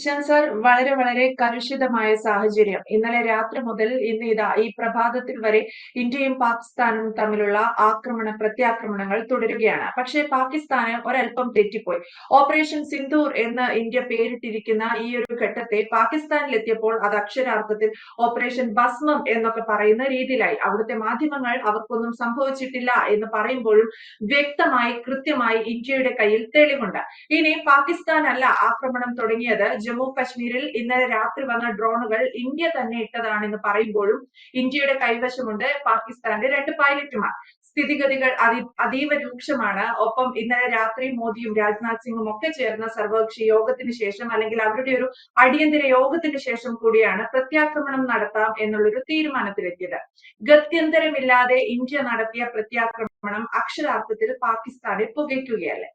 Ishan sir വളരെ വളരെ കലുഷിതമായ സാഹചര്യം. ഇന്നലെ രാത്രി മുതൽ ഇന്ന് ഇതാ ഈ പ്രഭാതത്തിൽ വരെ ഇന്ത്യയും പാകിസ്ഥാനും തമ്മിലുള്ള ആക്രമണ പ്രത്യാക്രമണങ്ങൾ തുടരുകയാണ്. പക്ഷേ പാകിസ്ഥാന് ഒരല്പം തെറ്റിപ്പോയി. ഓപ്പറേഷൻ സിന്ധൂർ എന്ന് ഇന്ത്യ പേരിട്ടിരിക്കുന്ന ഈ ഒരു ഘട്ടത്തെ പാകിസ്ഥാനിലെത്തിയപ്പോൾ അത് അക്ഷരാർത്ഥത്തിൽ ഓപ്പറേഷൻ ഭസ്മം എന്നൊക്കെ പറയുന്ന രീതിയിലായി. അവിടുത്തെ മാധ്യമങ്ങൾ അവർക്കൊന്നും സംഭവിച്ചിട്ടില്ല എന്ന് പറയുമ്പോഴും വ്യക്തമായി കൃത്യമായി ഇന്ത്യയുടെ കയ്യിൽ തെളിവുണ്ട്. ഇനി പാകിസ്ഥാനല്ല ആക്രമണം തുടങ്ങിയത് ജമ്മു കശ്മീരിൽ ഇന്നലെ രാത്രി വന്ന ഡ്രോണുകൾ ഇന്ത്യ തന്നെ ഇട്ടതാണെന്ന് പറയുമ്പോഴും ഇന്ത്യയുടെ കൈവശമുണ്ട് പാകിസ്ഥാന്റെ രണ്ട് പൈലറ്റുമാർ. സ്ഥിതിഗതികൾ അതി അതീവ രൂക്ഷമാണ്. ഒപ്പം ഇന്നലെ രാത്രി മോദിയും രാജ്നാഥ് സിംഗും ഒക്കെ ചേർന്ന സർവകക്ഷി യോഗത്തിന് ശേഷം അല്ലെങ്കിൽ അവരുടെ ഒരു അടിയന്തര യോഗത്തിന് ശേഷം കൂടിയാണ് പ്രത്യാക്രമണം നടത്താം എന്നുള്ളൊരു തീരുമാനത്തിലെത്തിയത്. ഗത്യന്തരമില്ലാതെ ഇന്ത്യ നടത്തിയ പ്രത്യാക്രമണം അക്ഷരാർത്ഥത്തിൽ പാകിസ്ഥാനെ പുകയ്ക്കുകയല്ലേ?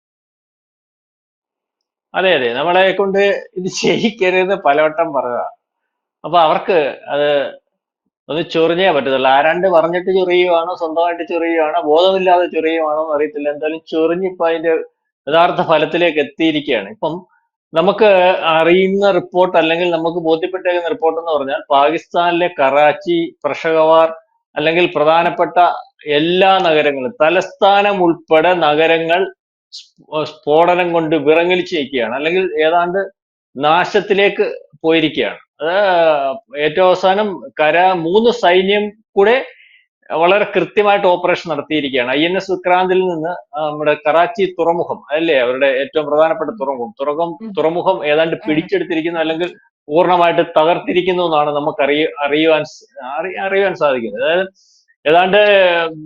അതെ അതെ. നമ്മളെ കൊണ്ട് ഇത് ചെയ്യിക്കരുതെന്ന് പലവട്ടം പറയുക. അപ്പൊ അവർക്ക് അത് ഒന്ന് ചൊറിഞ്ഞേ പറ്റത്തുള്ളൂ. ആരാണ്ട് പറഞ്ഞിട്ട് ചൊറിയുവാണോ സ്വന്തമായിട്ട് ചൊറിയുവാണോ ബോധമില്ലാതെ ചൊറിയുവാണോ എന്ന് അറിയത്തില്ല. എന്തായാലും ചൊറിഞ്ഞിപ്പോ അതിന്റെ യഥാർത്ഥ ഫലത്തിലേക്ക് എത്തിയിരിക്കുകയാണ്. ഇപ്പം നമുക്ക് അറിയുന്ന റിപ്പോർട്ട് അല്ലെങ്കിൽ നമുക്ക് ബോധ്യപ്പെട്ടേക്കുന്ന റിപ്പോർട്ട് എന്ന് പറഞ്ഞാൽ പാകിസ്ഥാനിലെ കറാച്ചി പ്രഷകവാർ അല്ലെങ്കിൽ പ്രധാനപ്പെട്ട എല്ലാ നഗരങ്ങളും തലസ്ഥാനം ഉൾപ്പെടെ നഗരങ്ങൾ സ്ഫോടനം കൊണ്ട് വിറങ്ങലിച്ചിരിക്കുകയാണ് അല്ലെങ്കിൽ ഏതാണ്ട് നാശത്തിലേക്ക് പോയിരിക്കുകയാണ്. അത് ഏറ്റവും അവസാനം കര മൂന്ന് സൈന്യം കൂടെ വളരെ കൃത്യമായിട്ട് ഓപ്പറേഷൻ നടത്തിയിരിക്കുകയാണ്. ഐ എൻ എസ് വിക്രാന്തിൽ നിന്ന് നമ്മുടെ കറാച്ചി തുറമുഖം അല്ലേ? അവരുടെ ഏറ്റവും പ്രധാനപ്പെട്ട തുറമുഖം. തുറമുഖം തുറമുഖം ഏതാണ്ട് പിടിച്ചെടുത്തിരിക്കുന്നു അല്ലെങ്കിൽ പൂർണമായിട്ട് തകർത്തിരിക്കുന്നു എന്നാണ് നമുക്ക് അറിയ അറിയുവാൻ അറിയുവാൻ സാധിക്കുന്നത്. അതായത് ഏതാണ്ട്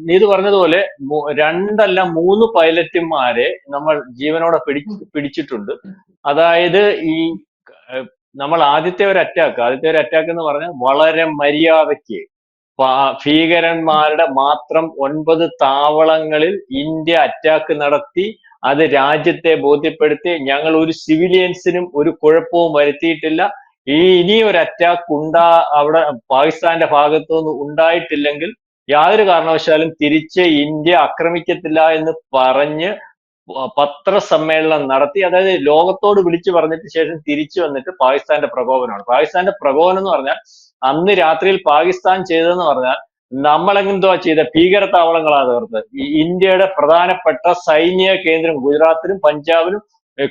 നീതു പറഞ്ഞതുപോലെ രണ്ടല്ല മൂന്ന് പൈലറ്റുമാരെ നമ്മൾ ജീവനോടെ പിടി പിടിച്ചിട്ടുണ്ട്. അതായത് ഈ നമ്മൾ ആദ്യത്തെ ഒരു അറ്റാക്ക് ആദ്യത്തെ ഒരു അറ്റാക്ക് എന്ന് പറഞ്ഞാൽ വളരെ മര്യാദയ്ക്ക് ഭീകരന്മാരുടെ മാത്രം ഒൻപത് താവളങ്ങളിൽ ഇന്ത്യ അറ്റാക്ക് നടത്തി അത് രാജ്യത്തെ ബോധ്യപ്പെടുത്തി ഞങ്ങൾ ഒരു സിവിലിയൻസിനും ഒരു കുഴപ്പവും വരുത്തിയിട്ടില്ല. ഈ ഇനി ഒരു അറ്റാക്ക് ഉണ്ടാ അവിടെ പാകിസ്ഥാന്റെ ഭാഗത്തുനിന്ന് ഉണ്ടായിട്ടില്ലെങ്കിൽ യാതൊരു കാരണവശാലും തിരിച്ച് ഇന്ത്യ ആക്രമിക്കത്തില്ല എന്ന് പറഞ്ഞ് പത്രസമ്മേളനം നടത്തി. അതായത് ലോകത്തോട് വിളിച്ചു പറഞ്ഞിട്ട് ശേഷം തിരിച്ചു വന്നിട്ട് പാകിസ്ഥാന്റെ പ്രകോപനമാണ്. പാകിസ്ഥാന്റെ പ്രകോപനം എന്ന് പറഞ്ഞാൽ അന്ന് രാത്രിയിൽ പാകിസ്ഥാൻ ചെയ്തതെന്ന് പറഞ്ഞാൽ നമ്മളെന്തോ ചെയ്ത? ഭീകര താവളങ്ങളാണ് ഇന്ത്യയുടെ പ്രധാനപ്പെട്ട സൈന്യ കേന്ദ്രം ഗുജറാത്തിലും പഞ്ചാബിലും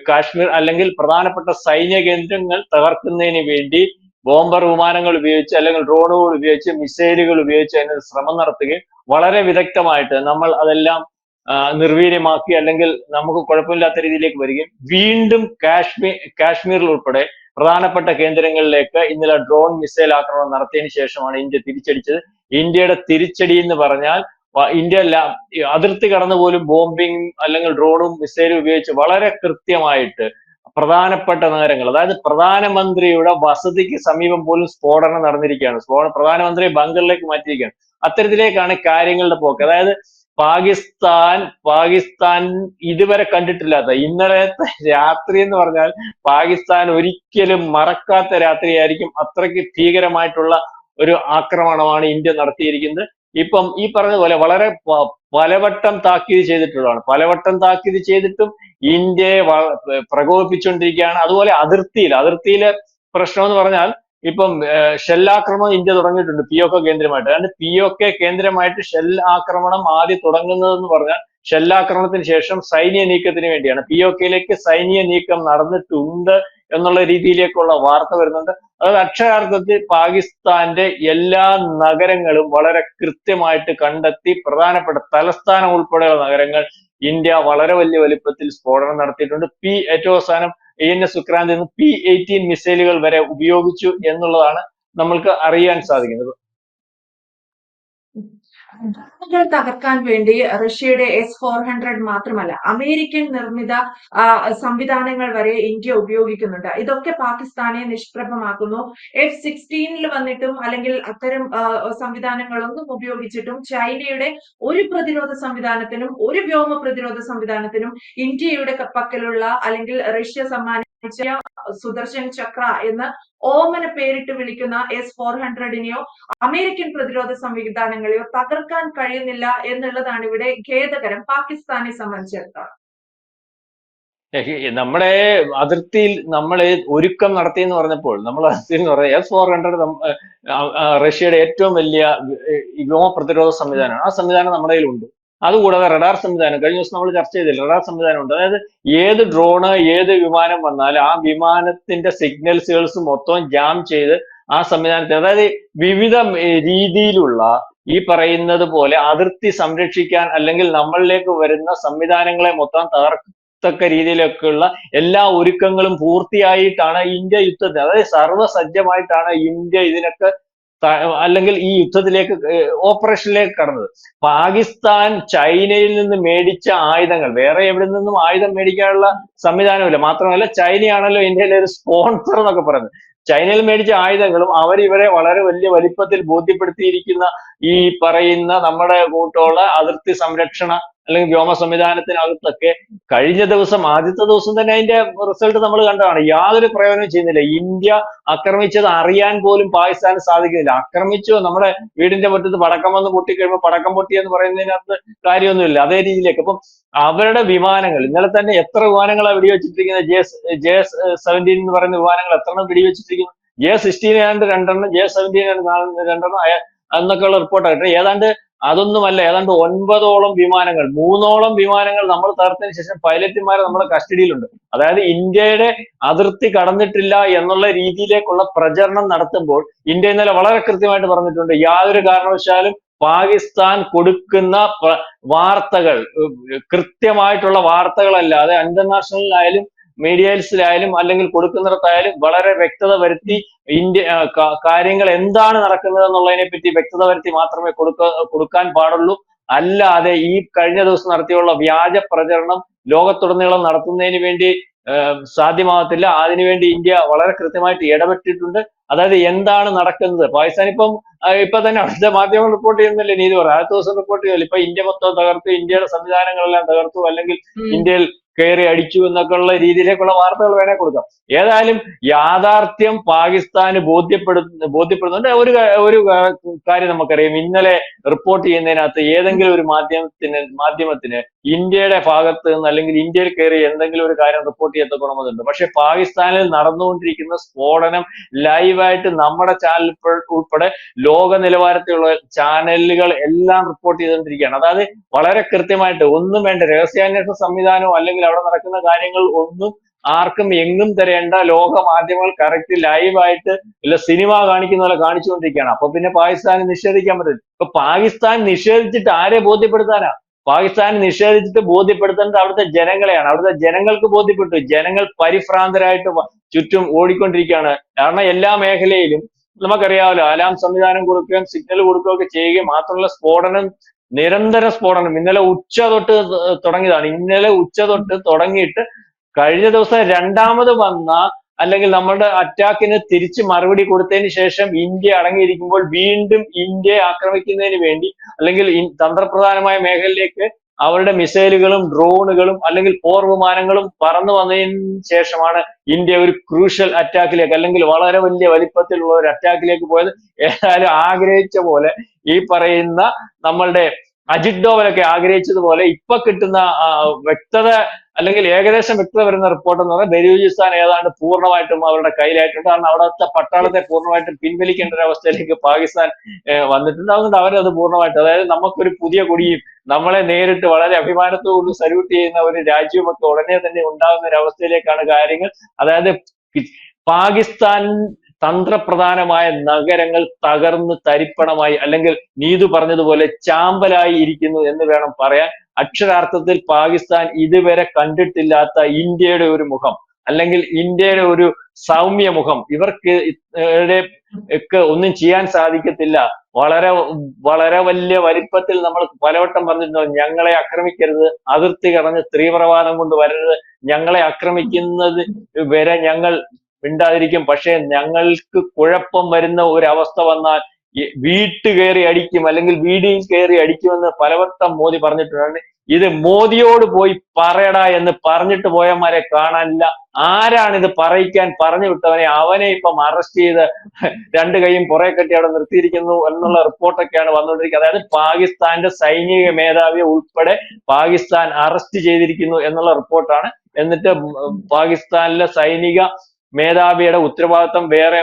കാശ്മീർ അല്ലെങ്കിൽ പ്രധാനപ്പെട്ട സൈനിക കേന്ദ്രങ്ങൾ തകർക്കുന്നതിന് വേണ്ടി ബോംബർ വിമാനങ്ങൾ ഉപയോഗിച്ച് അല്ലെങ്കിൽ ഡ്രോണുകൾ ഉപയോഗിച്ച് മിസൈലുകൾ ഉപയോഗിച്ച് അതിന് ശ്രമം നടത്തുകയും വളരെ വിദഗ്ധമായിട്ട് നമ്മൾ അതെല്ലാം നിർവീര്യമാക്കി അല്ലെങ്കിൽ നമുക്ക് കുഴപ്പമില്ലാത്ത രീതിയിലേക്ക് വരികയും വീണ്ടും കാശ്മീർ കാശ്മീരിൽ ഉൾപ്പെടെ പ്രധാനപ്പെട്ട കേന്ദ്രങ്ങളിലേക്ക് ഇന്നലെ ഡ്രോൺ മിസൈൽ ആക്രമണം നടത്തിയതിനു ശേഷമാണ് ഇന്ത്യ തിരിച്ചടിച്ചത്. ഇന്ത്യയുടെ തിരിച്ചടി എന്ന് പറഞ്ഞാൽ ഇന്ത്യ അതിർത്തി കടന്നു പോലും ബോംബിംഗ് അല്ലെങ്കിൽ ഡ്രോണും മിസൈലും ഉപയോഗിച്ച് വളരെ കൃത്യമായിട്ട് പ്രധാനപ്പെട്ട നഗരങ്ങൾ. അതായത് പ്രധാനമന്ത്രിയുടെ വസതിക്ക് സമീപം പോലും സ്ഫോടനം നടന്നിരിക്കുകയാണ്. സ്ഫോടനം പ്രധാനമന്ത്രി ബംഗളിലേക്ക് മാറ്റിയിരിക്കുകയാണ്. അത്തരത്തിലേക്കാണ് കാര്യങ്ങളുടെ പോക്ക്. അതായത് പാകിസ്ഥാൻ പാകിസ്ഥാൻ ഇതുവരെ കണ്ടിട്ടില്ലാത്ത ഇന്നലത്തെ രാത്രി എന്ന് പറഞ്ഞാൽ പാകിസ്ഥാൻ ഒരിക്കലും മറക്കാത്ത രാത്രിയായിരിക്കും. അത്രയ്ക്ക് ഭീകരമായിട്ടുള്ള ഒരു ആക്രമണമാണ് ഇന്ത്യ നടത്തിയിരിക്കുന്നത്. ഇപ്പം ഈ പറഞ്ഞതുപോലെ വളരെ പലവട്ടം താക്കീത് ചെയ്തിട്ടുള്ളതാണ്. പലവട്ടം താക്കീത് ചെയ്തിട്ടും ഇന്ത്യയെ പ്രകോപിപ്പിച്ചുകൊണ്ടിരിക്കുകയാണ് അതുപോലെ അതിർത്തിയിൽ അതിർത്തിയിലെ പ്രശ്നം എന്ന് പറഞ്ഞാൽ ഇപ്പം ഷെല്ലാക്രമണം ഇന്ത്യ തുടങ്ങിയിട്ടുണ്ട് പി ഒ കെ കേന്ദ്രമായിട്ട്. അതായത് പി ഒ കെ കേന്ദ്രമായിട്ട് ഷെൽ ആക്രമണം ആദ്യം തുടങ്ങുന്നതെന്ന് പറഞ്ഞാൽ ഷെല്ലാക്രമണത്തിന് ശേഷം സൈനിക നീക്കത്തിന് വേണ്ടിയാണ്. പി ഒ കെയിലേക്ക് സൈനിക നീക്കം നടന്നിട്ടുണ്ട് എന്നുള്ള രീതിയിലേക്കുള്ള വാർത്ത വരുന്നുണ്ട്. അതായത് അക്ഷരാർത്ഥത്തിൽ പാകിസ്ഥാന്റെ എല്ലാ നഗരങ്ങളും വളരെ കൃത്യമായിട്ട് കണ്ടെത്തി പ്രധാനപ്പെട്ട തലസ്ഥാനം ഉൾപ്പെടെയുള്ള നഗരങ്ങൾ ഇന്ത്യ വളരെ വലിയ വലിപ്പത്തിൽ സ്ഫോടനം നടത്തിയിട്ടുണ്ട്. പി ഏറ്റവും അവസാനം എ എൻ എസ് ഉക്രാന്തിൽ നിന്ന് പി എയ്റ്റീൻ മിസൈലുകൾ വരെ ഉപയോഗിച്ചു എന്നുള്ളതാണ് നമ്മൾക്ക് അറിയാൻ സാധിക്കുന്നത്. തകർക്കാൻ വേണ്ടി റഷ്യയുടെ എസ് ഫോർ ഹൺഡ്രഡ് മാത്രമല്ല അമേരിക്കൻ നിർമ്മിത സംവിധാനങ്ങൾ വരെ ഇന്ത്യ ഉപയോഗിക്കുന്നുണ്ട്. ഇതൊക്കെ പാകിസ്ഥാനെ നിഷ്പ്രഭമാക്കുന്നു. എഫ് സിക്സ്റ്റീനിൽ വന്നിട്ടും അല്ലെങ്കിൽ അത്തരം സംവിധാനങ്ങളൊന്നും ഉപയോഗിച്ചിട്ടും ചൈനയുടെ ഒരു പ്രതിരോധ സംവിധാനത്തിനും ഒരു വ്യോമ പ്രതിരോധ സംവിധാനത്തിനും ഇന്ത്യയുടെ പക്കലുള്ള അല്ലെങ്കിൽ റഷ്യ സമ്മാനിച്ച സുദർശൻ ചക്ര എന്ന് ഓമന പേരിട്ട് വിളിക്കുന്ന എസ് ഫോർ ഹൺഡ്രഡിനെയോ അമേരിക്കൻ പ്രതിരോധ സംവിധാനങ്ങളെയോ തകർക്കാൻ കഴിയുന്നില്ല എന്നുള്ളതാണ് ഇവിടെ ഖേദകരം പാകിസ്ഥാനെ സംബന്ധിച്ചിടത്തോളം. നമ്മുടെ അതിർത്തിയിൽ നമ്മൾ ഒരുക്കം നടത്തി എന്ന് പറഞ്ഞപ്പോൾ നമ്മൾ അതിർത്തിയിൽ എന്ന് പറഞ്ഞാൽ എസ് ഫോർ ഹൺഡ്രഡ് റഷ്യയുടെ ഏറ്റവും വലിയ വ്യോമ പ്രതിരോധ സംവിധാനമാണ് ആ സംവിധാനം നമ്മുടെ കയ്യിലുണ്ട്. അതുകൂടാതെ റഡാർ സംവിധാനം കഴിഞ്ഞ ദിവസം നമ്മൾ ചർച്ച ചെയ്തില്ല റഡാർ സംവിധാനം ഉണ്ട്. അതായത് ഏത് ഡ്രോണ് ഏത് വിമാനം വന്നാൽ ആ വിമാനത്തിന്റെ സിഗ്നൽസുകൾസ് മൊത്തം ജാം ചെയ്ത് ആ സംവിധാനത്തെ അതായത് വിവിധ രീതിയിലുള്ള ഈ പറയുന്നത് പോലെ അതിർത്തി സംരക്ഷിക്കാൻ അല്ലെങ്കിൽ നമ്മളിലേക്ക് വരുന്ന സംവിധാനങ്ങളെ മൊത്തം തകർത്തക്ക രീതിയിലൊക്കെയുള്ള എല്ലാ ഒരുക്കങ്ങളും പൂർത്തിയായിട്ടാണ് ഇന്ത്യ യുദ്ധത്തിന് അതായത് സർവസജ്ജമായിട്ടാണ് ഇന്ത്യ ഇതിനൊക്കെ അല്ലെങ്കിൽ ഈ യുദ്ധത്തിലേക്ക് ഓപ്പറേഷനിലേക്ക് കടന്നത്. പാകിസ്ഥാൻ ചൈനയിൽ നിന്ന് മേടിച്ച ആയുധങ്ങൾ. വേറെ എവിടെ നിന്നും ആയുധം മേടിക്കാനുള്ള സംവിധാനമില്ല. മാത്രമല്ല ചൈനയാണല്ലോ ഇന്ത്യയിലെ ഒരു സ്പോൺസർ എന്നൊക്കെ പറയുന്നത്. ചൈനയിൽ മേടിച്ച ആയുധങ്ങളും അവർ ഇവരെ വളരെ വലിയ വലിപ്പത്തിൽ ബോധ്യപ്പെടുത്തിയിരിക്കുന്ന ഈ പറയുന്ന നമ്മുടെ കൂട്ടോള അതിർത്തി സംരക്ഷണ അല്ലെങ്കിൽ വ്യോമ സംവിധാനത്തിനകത്തൊക്കെ കഴിഞ്ഞ ദിവസം ആദ്യത്തെ ദിവസം തന്നെ അതിന്റെ റിസൾട്ട് നമ്മൾ കണ്ടതാണ്. യാതൊരു പ്രയോജനം ചെയ്യുന്നില്ല. ഇന്ത്യ ആക്രമിച്ചത് അറിയാൻ പോലും പാകിസ്ഥാന് സാധിക്കുന്നില്ല. ആക്രമിച്ചു നമ്മുടെ വീടിന്റെ മുറ്റത്ത് പടക്കം വന്ന് പൊട്ടിക്കഴിയുമ്പോൾ പടക്കം പൊട്ടി എന്ന് പറയുന്നതിനകത്ത് കാര്യമൊന്നുമില്ല. അതേ രീതിയിലേക്ക്. അപ്പം അവരുടെ വിമാനങ്ങൾ ഇന്നലെ തന്നെ എത്ര വിമാനങ്ങളാണ് വെടിവെച്ചിട്ടിരിക്കുന്നത്? ജെ ജെ സെവന്റീൻ എന്ന് പറയുന്ന വിമാനങ്ങൾ എത്ര എണ്ണം വെടിവെച്ചിട്ടിരിക്കുന്നു? ജെ സിക്സ്റ്റീൻ ഏതാണ്ട് രണ്ടെണ്ണം ജെ സെവന്റീൻ രണ്ടെണ്ണം അയ- എന്നൊക്കെയുള്ള റിപ്പോർട്ട് ആയിട്ട് ഏതാണ്ട് അതൊന്നുമല്ല. ഏതാണ്ട് ഒൻപതോളം വിമാനങ്ങൾ മൂന്നോളം വിമാനങ്ങൾ നമ്മൾ തകർത്തതിന് ശേഷം പൈലറ്റുമാരെ നമ്മുടെ കസ്റ്റഡിയിലുണ്ട്. അതായത് ഇന്ത്യയുടെ അതിർത്തി കടന്നിട്ടില്ല എന്നുള്ള രീതിയിലേക്കുള്ള പ്രചരണം നടത്തുമ്പോൾ ഇന്ത്യ ഇന്നലെ വളരെ കൃത്യമായിട്ട് പറഞ്ഞിട്ടുണ്ട്. യാതൊരു കാരണവശാലും പാകിസ്ഥാൻ കൊടുക്കുന്ന വാർത്തകൾ കൃത്യമായിട്ടുള്ള വാർത്തകളല്ലാതെ ഇന്റർനാഷണലിലായാലും മീഡിയസിലായാലും അല്ലെങ്കിൽ കൊടുക്കുന്നിടത്തായാലും വളരെ വ്യക്തത വരുത്തി ഇന്ത്യ കാര്യങ്ങൾ എന്താണ് നടക്കുന്നത് എന്നുള്ളതിനെ പറ്റി വ്യക്തത വരുത്തി മാത്രമേ കൊടുക്ക കൊടുക്കാൻ പാടുള്ളൂ. അല്ലാതെ ഈ കഴിഞ്ഞ ദിവസം നടത്തിയുള്ള വ്യാജ പ്രചരണം ലോകത്തുടനീളം നടത്തുന്നതിന് വേണ്ടി സാധ്യമാകത്തില്ല. അതിനുവേണ്ടി ഇന്ത്യ വളരെ കൃത്യമായിട്ട് ഇടപെട്ടിട്ടുണ്ട്. അതായത് എന്താണ് നടക്കുന്നത്? പാകിസ്ഥാൻ ഇപ്പം ഇപ്പൊ തന്നെ അടുത്ത മാധ്യമങ്ങൾ റിപ്പോർട്ട് ചെയ്യുന്നില്ലേ നീതി പറ? അടുത്ത ദിവസം റിപ്പോർട്ട് ചെയ്തില്ല ഇപ്പൊ ഇന്ത്യ മൊത്തം തകർത്തു ഇന്ത്യയുടെ സംവിധാനങ്ങളെല്ലാം തകർത്തു അല്ലെങ്കിൽ ഇന്ത്യയിൽ കയറി അടിച്ചു എന്നൊക്കെ ഉള്ള രീതിയിലേക്കുള്ള വാർത്തകൾ വേണേ കൊടുക്കാം. ഏതായാലും യാഥാർത്ഥ്യം പാകിസ്ഥാന് ബോധ്യപ്പെടുന്ന ബോധ്യപ്പെടുന്നുണ്ട്. ഒരു ഒരു കാര്യം നമുക്കറിയാം. ഇന്നലെ റിപ്പോർട്ട് ചെയ്യുന്നതിനകത്ത് ഏതെങ്കിലും ഒരു മാധ്യമത്തിന് മാധ്യമത്തിന് ഇന്ത്യയുടെ ഭാഗത്ത് നിന്ന് അല്ലെങ്കിൽ ഇന്ത്യയിൽ കയറി എന്തെങ്കിലും ഒരു കാര്യം റിപ്പോർട്ട് ചെയ്യത്തക്കണമെന്നുണ്ട് പക്ഷെ പാകിസ്ഥാനിൽ നടന്നുകൊണ്ടിരിക്കുന്ന സ്ഫോടനം ലൈവായിട്ട് നമ്മുടെ ചാനൽ ഉൾപ്പെടെ ലോക നിലവാരത്തിലുള്ള ചാനലുകൾ എല്ലാം റിപ്പോർട്ട് ചെയ്തുകൊണ്ടിരിക്കുകയാണ്. അതായത് വളരെ കൃത്യമായിട്ട് ഒന്നും വേണ്ട രഹസ്യാന്വേഷണ സംവിധാനവും അല്ലെങ്കിൽ അവിടെ നടക്കുന്ന കാര്യങ്ങൾ ഒന്നും ആർക്കും എങ്ങും തരേണ്ട. ലോക മാധ്യമങ്ങൾ കറക്റ്റ് ലൈവായിട്ട് ഇല്ല സിനിമ കാണിക്കുന്ന പോലെ കാണിച്ചുകൊണ്ടിരിക്കുകയാണ്. അപ്പൊ പിന്നെ പാകിസ്ഥാൻ നിഷേധിക്കാൻ പറ്റില്ല. ഇപ്പൊ പാകിസ്ഥാൻ നിഷേധിച്ചിട്ട് ആരെ ബോധ്യപ്പെടുത്താനാ? പാകിസ്ഥാൻ നിഷേധിച്ചിട്ട് ബോധ്യപ്പെടുത്തേണ്ടത് അവിടുത്തെ ജനങ്ങളെയാണ്. അവിടുത്തെ ജനങ്ങൾക്ക് ബോധ്യപ്പെട്ടു. ജനങ്ങൾ പരിഭ്രാന്തരായിട്ട് ചുറ്റും ഓടിക്കൊണ്ടിരിക്കുകയാണ്. കാരണം എല്ലാ മേഖലയിലും നമുക്കറിയാമല്ലോ അലാം സംവിധാനം കൊടുക്കുകയും സിഗ്നൽ കൊടുക്കുകയൊക്കെ ചെയ്യുകയും മാത്രമല്ല സ്ഫോടനം നിരന്തര സ്ഫോടനം ഇന്നലെ ഉച്ച തൊട്ട് തുടങ്ങിയതാണ്. ഇന്നലെ ഉച്ച തൊട്ട് തുടങ്ങിയിട്ട് കഴിഞ്ഞ ദിവസം രണ്ടാമത് വന്ന അല്ലെങ്കിൽ നമ്മുടെ അറ്റാക്കിന് തിരിച്ച് മറുപടി കൊടുത്തതിന് ശേഷം ഇന്ത്യ അടങ്ങിയിരിക്കുമ്പോൾ വീണ്ടും ഇന്ത്യയെ ആക്രമിക്കുന്നതിന് വേണ്ടി അല്ലെങ്കിൽ തന്ത്രപ്രധാനമായ മേഖലയിലേക്ക് അവരുടെ മിസൈലുകളും ഡ്രോണുകളും അല്ലെങ്കിൽ പോർ വിമാനങ്ങളും പറന്നു വന്നതിന് ശേഷമാണ് ഇന്ത്യ ഒരു ക്രൂഷ്യൽ അറ്റാക്കിലേക്ക് അല്ലെങ്കിൽ വളരെ വലിയ വലിപ്പത്തിലുള്ള ഒരു അറ്റാക്കിലേക്ക് പോയത്. ഏതായാലും ആഗ്രഹിച്ച പോലെ ഈ പറയുന്ന നമ്മളുടെ അജിത് ഡോവലൊക്കെ ആഗ്രഹിച്ചതുപോലെ ഇപ്പൊ കിട്ടുന്ന വ്യക്തത അല്ലെങ്കിൽ ഏകദേശം വ്യക്തത വരുന്ന റിപ്പോർട്ട് എന്ന് പറഞ്ഞാൽ ബലൂചിസ്ഥാൻ ഏതാണ്ട് പൂർണമായിട്ടും അവരുടെ കയ്യിലായിട്ടുണ്ട്. കാരണം അവിടുത്തെ പട്ടാളത്തെ പൂർണമായിട്ടും പിൻവലിക്കേണ്ട ഒരു അവസ്ഥയിലേക്ക് പാകിസ്ഥാൻ വന്നിട്ടുണ്ട്. അതുകൊണ്ട് അവരത് പൂർണമായിട്ട് അതായത് നമുക്കൊരു പുതിയ കുടിയും നമ്മളെ നേരിട്ട് വളരെ അഭിമാനത്തോട് സല്യൂട്ട് ചെയ്യുന്ന ഒരു രാജ്യമൊക്കെ ഉടനെ തന്നെ ഉണ്ടാകുന്ന ഒരു അവസ്ഥയിലേക്കാണ് കാര്യങ്ങൾ. അതായത് പാകിസ്ഥാൻ തന്ത്രപ്രധാനമായ നഗരങ്ങൾ തകർന്ന് തരിപ്പണമായി അല്ലെങ്കിൽ നീതു പറഞ്ഞതുപോലെ ചാമ്പലായി ഇരിക്കുന്നു എന്ന് വേണം പറയാൻ. അക്ഷരാർത്ഥത്തിൽ പാകിസ്ഥാൻ ഇതുവരെ കണ്ടിട്ടില്ലാത്ത ഇന്ത്യയുടെ ഒരു മുഖം അല്ലെങ്കിൽ ഇന്ത്യയുടെ ഒരു സൗമ്യ മുഖം. ഇവർക്ക് ഒക്കെ ഒന്നും ചെയ്യാൻ സാധിക്കത്തില്ല. വളരെ വളരെ വലിയ വലിപ്പത്തിൽ നമ്മൾ പലവട്ടം പറഞ്ഞിട്ടുണ്ട് ഞങ്ങളെ ആക്രമിക്കരുത് അതിർത്തി കടഞ്ഞ് തീവ്രവാദം കൊണ്ട് വരരുത് ഞങ്ങളെ ആക്രമിക്കുന്നത് വരെ ഞങ്ങൾ മിണ്ടാതിരിക്കും. പക്ഷേ ഞങ്ങൾക്ക് കുഴപ്പം വരുന്ന ഒരു അവസ്ഥ വന്നാൽ വീട്ട് കയറി അടിക്കും അല്ലെങ്കിൽ വീടിൽ കയറി അടിക്കുമെന്ന് പലവട്ടം മോദി പറഞ്ഞിട്ടുണ്ട്. ഇത് മോദിയോട് പോയി പറയടാ എന്ന് പറഞ്ഞിട്ട് പോയമാരെ കാണാനില്ല. ആരാണ് ഇത് പറയിക്കാൻ പറഞ്ഞു വിട്ടവനെ അവനെ ഇപ്പം അറസ്റ്റ് ചെയ്ത് രണ്ട് കൈയും പുറകെ കെട്ടി അവിടെ നിർത്തിയിരിക്കുന്നു എന്നുള്ള റിപ്പോർട്ടൊക്കെയാണ് വന്നുകൊണ്ടിരിക്കുന്നത്. അതായത് പാകിസ്ഥാന്റെ സൈനിക മേധാവിയെ ഉൾപ്പെടെ പാകിസ്ഥാൻ അറസ്റ്റ് ചെയ്തിരിക്കുന്നു എന്നുള്ള റിപ്പോർട്ടാണ്. എന്നിട്ട് പാകിസ്ഥാനിലെ സൈനിക മേധാവിയുടെ ഉത്തരവാദിത്തം വേറെ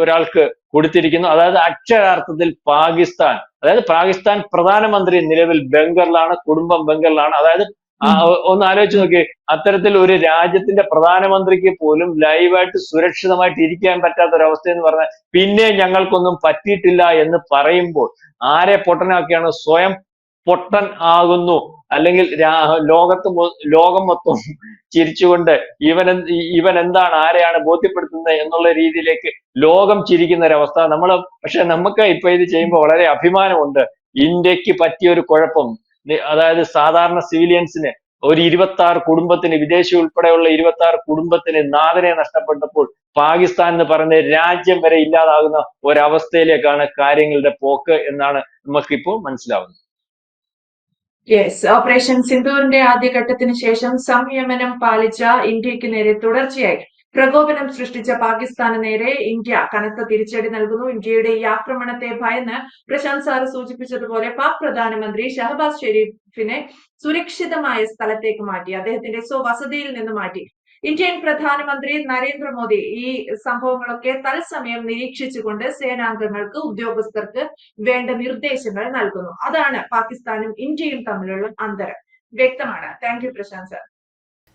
ഒരാൾക്ക് കൊടുത്തിരിക്കുന്നു. അതായത് അക്ഷരാർത്ഥത്തിൽ പാകിസ്ഥാൻ. അതായത് പാകിസ്ഥാൻ പ്രധാനമന്ത്രി നിലവിൽ ബംഗറിലാണ് കുടുംബം ബംഗറിലാണ് അതായത് ഒന്ന് ആലോചിച്ച് നോക്കിയേ അത്തരത്തിൽ ഒരു രാജ്യത്തിന്റെ പ്രധാനമന്ത്രിക്ക് പോലും ലൈവായിട്ട് സുരക്ഷിതമായിട്ട് ഇരിക്കാൻ പറ്റാത്ത ഒരു അവസ്ഥ എന്ന് പറഞ്ഞാൽ പിന്നെ ഞങ്ങൾക്കൊന്നും പറ്റിയിട്ടില്ല എന്ന് പറയുമ്പോൾ ആരെ പൊട്ടനാക്കിയാണ് സ്വയം പൊട്ടൻ ആകുന്നു. അല്ലെങ്കിൽ ലോകത്ത് ലോകം മൊത്തം ചിരിച്ചുകൊണ്ട് ഇവൻ ഇവൻ എന്താണ് ആരെയാണ് ബോധ്യപ്പെടുത്തുന്നത് എന്നുള്ള രീതിയിലേക്ക് ലോകം ചിരിക്കുന്ന ഒരവസ്ഥ. നമ്മൾ പക്ഷെ നമുക്ക് ഇപ്പൊ ഇത് ചെയ്യുമ്പോൾ വളരെ അഭിമാനമുണ്ട്. ഇന്ത്യയ്ക്ക് പറ്റിയ ഒരു കുഴപ്പം. അതായത് സാധാരണ സിവിലിയൻസിന് ഒരു ഇരുപത്തി ആറ് കുടുംബത്തിന് വിദേശി ഉൾപ്പെടെയുള്ള ഇരുപത്തി ആറ് കുടുംബത്തിന് നാഥനെ നഷ്ടപ്പെട്ടപ്പോൾ പാകിസ്ഥാൻ എന്ന് പറയുന്ന രാജ്യം വരെ ഇല്ലാതാകുന്ന ഒരവസ്ഥയിലേക്കാണ് കാര്യങ്ങളുടെ പോക്ക് എന്നാണ് നമുക്കിപ്പോൾ മനസ്സിലാവുന്നത്. യെസ് ഓപ്പറേഷൻ സിന്ദൂറിന്റെ ആദ്യഘട്ടത്തിന് ശേഷം സംയമനം പാലിച്ച ഇന്ത്യയ്ക്ക് നേരെ തുടർച്ചയായി. പ്രകോപനം സൃഷ്ടിച്ച പാകിസ്ഥാന് നേരെ ഇന്ത്യ കനത്ത തിരിച്ചടി നൽകുന്നു. ഇന്ത്യയുടെ ഈ ആക്രമണത്തെ ഭയന്ന് പ്രശാന്ത് സാർ സൂചിപ്പിച്ചതുപോലെ പാക് പ്രധാനമന്ത്രി ഷഹബാസ് ഷെരീഫിനെ സുരക്ഷിതമായ സ്ഥലത്തേക്ക് മാറ്റി അദ്ദേഹത്തിന്റെ സ്വവസതിയിൽ നിന്ന് മാറ്റി. ഇന്ത്യൻ പ്രധാനമന്ത്രി നരേന്ദ്രമോദി ഈ സംഭവങ്ങളൊക്കെ തത്സമയം നിരീക്ഷിച്ചുകൊണ്ട് സേനാംഗങ്ങൾക്ക് ഉദ്യോഗസ്ഥർക്ക് വേണ്ട നിർദ്ദേശങ്ങൾ നൽകുന്നു. അതാണ് പാകിസ്ഥാനും ഇന്ത്യയും തമ്മിലുള്ള അന്തരം. വ്യക്തമാണ്. Thank you Prashant sir.